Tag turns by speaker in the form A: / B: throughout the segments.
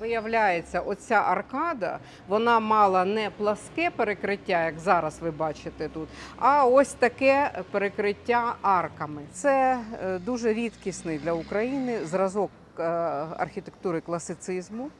A: Виявляється, оця аркада вона мала не пласке перекриття, як зараз ви бачите тут, а ось таке перекриття арками. Це е, дуже рідкісний для України зразок е, архітектури класицизму.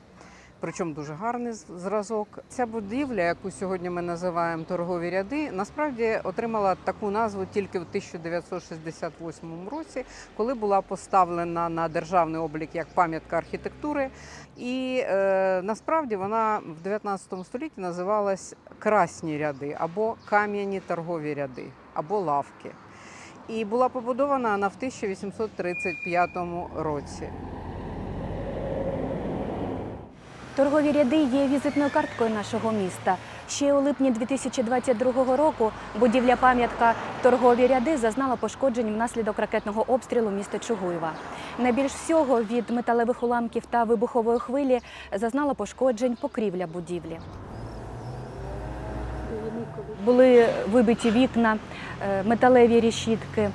A: Причому дуже гарний зразок. Ця будівля, яку сьогодні ми називаємо торгові ряди, насправді отримала таку назву тільки в 1968 році, коли була поставлена на державний облік як пам'ятка архітектури. І е, насправді вона в 19 столітті називалась красні ряди або кам'яні торгові ряди, або лавки. І була побудована вона в 1835 році.
B: Торгові ряди є візитною карткою нашого міста. Ще у липні 2022 року будівля пам'ятка торгові ряди зазнала пошкоджень внаслідок ракетного обстрілу міста Чугуєва. Найбільш всього від металевих уламків та вибухової хвилі зазнала пошкоджень покрівля будівлі. Були вибиті вікна, е, металеві рішітки,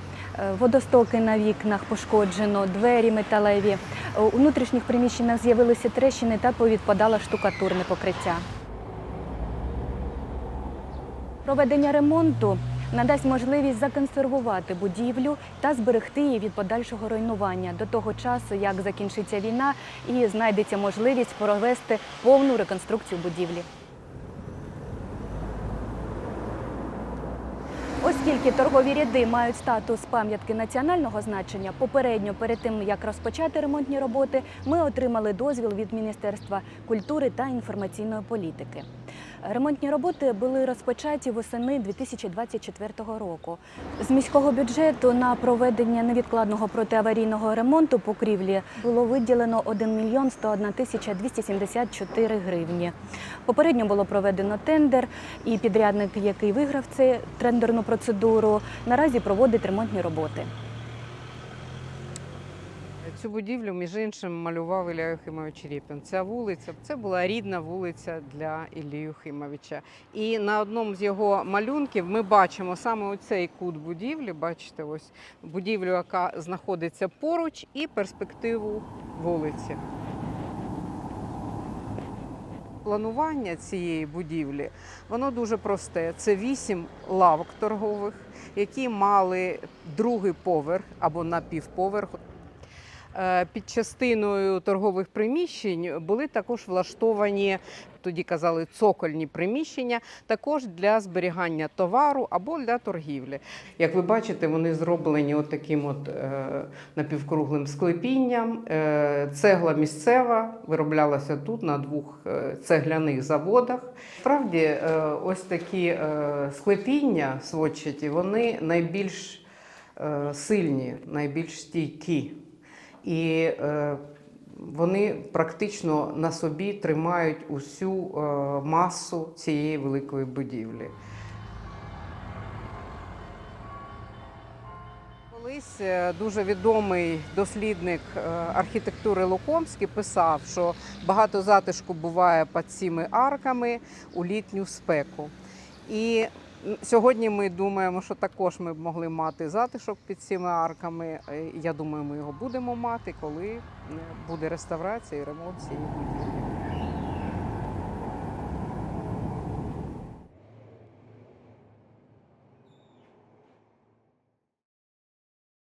B: водостоки на вікнах пошкоджено, двері металеві. Е, У внутрішніх приміщеннях з'явилися трещини та повідпадало штукатурне покриття. Проведення ремонту надасть можливість законсервувати будівлю та зберегти її від подальшого руйнування до того часу, як закінчиться війна і знайдеться можливість провести повну реконструкцію будівлі. Оскільки торгові ряди мають статус пам'ятки національного значення, попередньо перед тим як розпочати ремонтні роботи, ми отримали дозвіл від Міністерства культури та інформаційної політики. Ремонтні роботи були розпочаті восени 2024 року. З міського бюджету на проведення невідкладного протиаварійного ремонту покрівлі було виділено 1 мільйон 101 тисяча 274 гривні. Попередньо було проведено тендер, і підрядник, який виграв цю тендерну процедуру, наразі проводить ремонтні роботи.
A: Цю будівлю, між іншим, малював Ілля Юхимович Рєпін. Ця вулиця це була рідна вулиця для Іллі Юхимовича. І на одному з його малюнків ми бачимо саме оцей кут будівлі. Бачите, ось будівлю, яка знаходиться поруч, і перспективу вулиці. Планування цієї будівлі воно дуже просте. Це вісім лавок торгових, які мали другий поверх або напівповерх. Е, Під частиною торгових приміщень були також влаштовані, тоді казали, цокольні приміщення, також для зберігання товару або для торгівлі. Як ви бачите, вони зроблені от таким от е, напівкруглим склепінням. Е, цегла місцева вироблялася тут на двох е, цегляних заводах. Справді, е, ось такі е, склепіння сводчаті, вони найбільш е, сильні, найбільш стійкі. І е, вони практично на собі тримають усю е, масу цієї великої будівлі. Колись е, дуже відомий дослідник архітектури Лукомський писав, що багато затишку буває під цими арками у літню спеку. І сьогодні ми думаємо, що також ми б могли мати затишок під цими арками. Е, Я думаю, ми його будемо мати, коли е, буде реставрація і ремонт цієї будівлі.